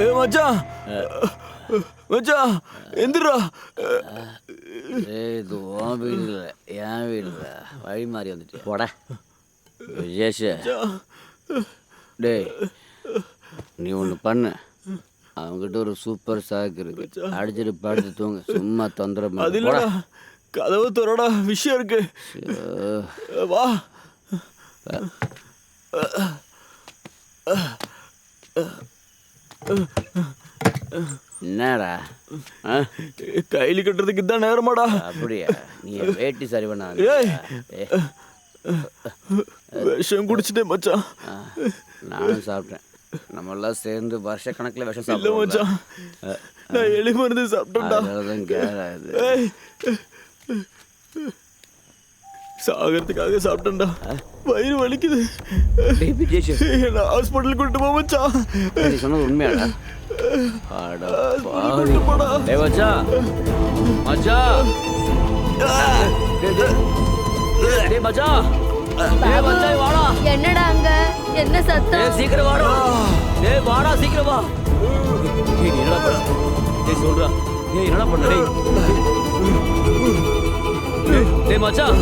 ஏ மச்சான். மச்சான் எந்திரா. ஏய் இது உன் வீடு இல்லை என் வீடு இல்லை வழி மாறி வந்துட்டு. போட. விஜேஷ். டேய் நீ ஒன்று பண்ணு. அவங்ககிட்ட ஒரு சூப்பர் சாக்கு இருக்கு. அடிச்சிட்டு படுத்து தூங்க. சும்மா தொந்தரவு அது இல்லடா. கதவு திறடா. விஷயம் இருக்கு. வா. என்னடா? கைலி கட்டுறதுக்கு இதான் நேரமாடா. அப்படியா? நீ வேட்டி சரி பண்ண விஷம் குடிச்சிட்டேன் மச்சான். நானும் சாப்பிட்டேன். நம்ம எல்லாம் சேர்ந்து வருஷ கணக்கில் விஷம் சாப்பிடுவோம் மச்சான். நான் எலி மருந்து சாப்பிட்டேன்டா. சாகிறதுக்காக சாப்பிட்டேன்டா. வயிறு வலிக்குது. டேய் விஜேஷ் என்ன ஹாஸ்பிட்டல் கூட்டு போ மச்சான். சொன்னது உண்மையாடா. அட பாவி. கூட்டு போடா. டேய் மச்சான் மச்சான் டேய், டேய். டேய் மச்சான் டேய் மச்சான் வாடா. என்னடா அங்க? என்ன சத்தம்? டேய் சீக்கிரம் வாடா. டேய் வாடா சீக்கிரம் வா. டேய் நீ என்னடா பண்ண டேய் சொல்றா. டேய் என்னடா பண்ண டேய்? டேய், டேய் மச்சான்